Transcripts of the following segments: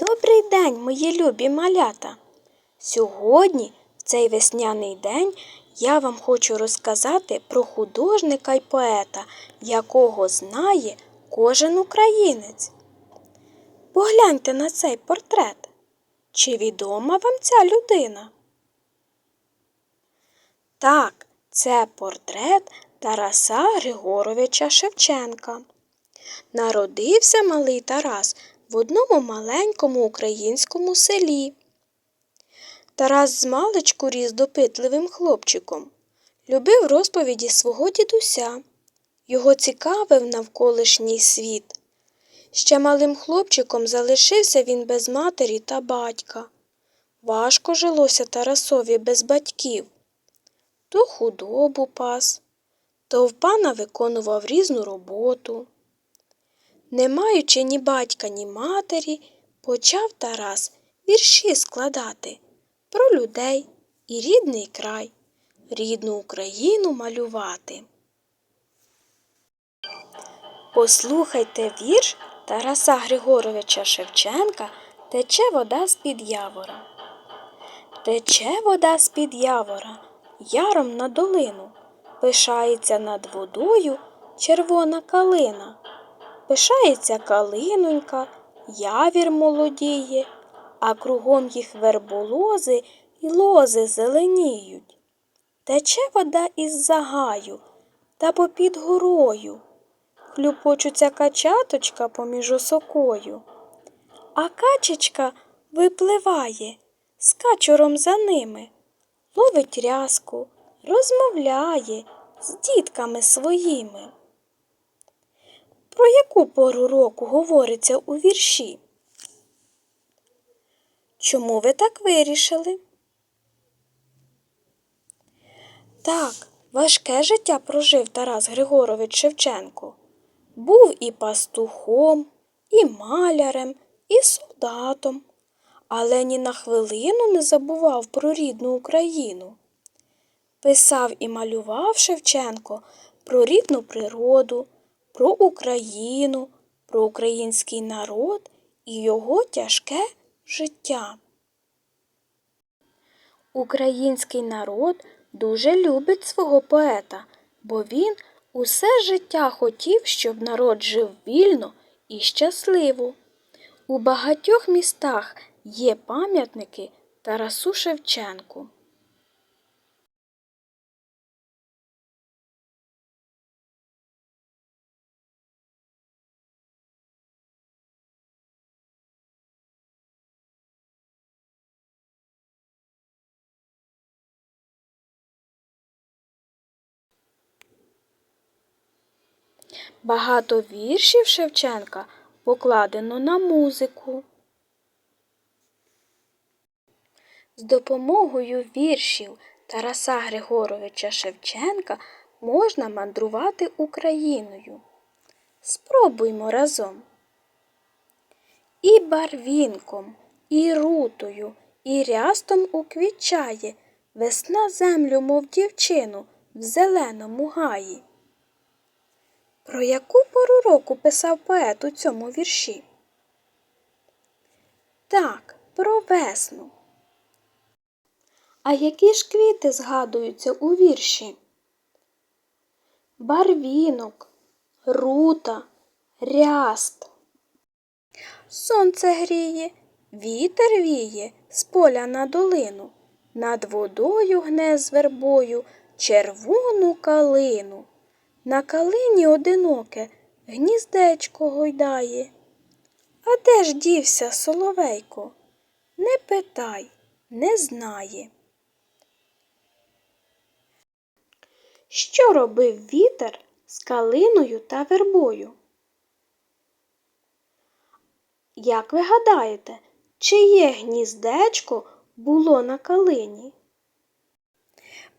Добрий день, мої любі малята! Сьогодні, в цей весняний день, я вам хочу розказати про художника й поета, якого знає кожен українець. Погляньте на цей портрет. Чи відома вам ця людина? Так, це портрет Тараса Григоровича Шевченка. Народився малий Тарас в одному маленькому українському селі. Тарас змалечку ріс допитливим хлопчиком, любив розповіді свого дідуся, його цікавив навколишній світ. Ще малим хлопчиком залишився він без матері та батька. Важко жилося Тарасові без батьків. То худобу пас, то в пана виконував різну роботу. Не маючи ні батька, ні матері, почав Тарас вірші складати про людей і рідний край, рідну Україну малювати. Послухайте вірш Тараса Григоровича Шевченка Тече вода з-під явора. Тече вода з-під явора, яром на долину, пишається над водою червона калина. Пишається калинонька, явір молодіє, а кругом їх верболози й лози зеленіють. Тече вода із загаю та попід горою. Хлюпочуться качаточка поміж осокою. А качечка випливає з качуром за ними, ловить рязку, розмовляє з дітками своїми. Про яку пору року говориться у вірші? Чому ви так вирішили? Так, важке життя прожив Тарас Григорович Шевченко. Був і пастухом, і малярем, і солдатом, але ні на хвилину не забував про рідну Україну. Писав і малював Шевченко про рідну природу про Україну, про український народ і його тяжке життя. Український народ дуже любить свого поета, бо він усе життя хотів, щоб народ жив вільно і щасливо. У багатьох містах є пам'ятники Тарасу Шевченку. Багато віршів Шевченка покладено на музику. З допомогою віршів Тараса Григоровича Шевченка можна мандрувати Україною. Спробуймо разом. І барвінком, і рутою, і рястом уквічає весна землю, мов дівчину, в зеленому гаї. Про яку пору року писав поет у цьому вірші? Так, про весну. А які ж квіти згадуються у вірші? Барвінок, рута, ряст. Сонце гріє, вітер віє з поля на долину, над водою гне з вербою червону калину. На калині одиноке гніздечко гойдає. А де ж дівся соловейко? Не питай, не знає. Що робив вітер з калиною та вербою? Як ви гадаєте, чиє гніздечко було на калині?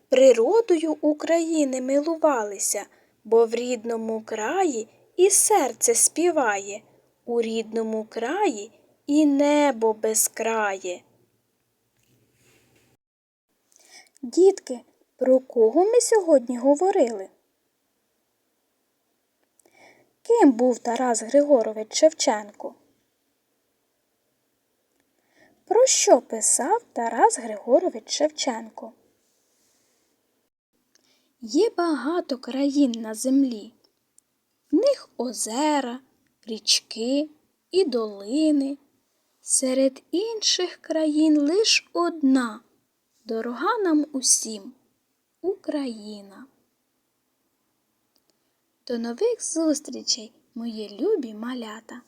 Природою України милувалися бо в рідному краї і серце співає, у рідному краї і небо безкрає. Дітки, про кого ми сьогодні говорили? Ким був Тарас Григорович Шевченко? Про що писав Тарас Григорович Шевченко? Є багато країн на землі. В них озера, річки і долини. Серед інших країн лиш одна, дорога нам усім Україна. До нових зустрічей, мої любі малята!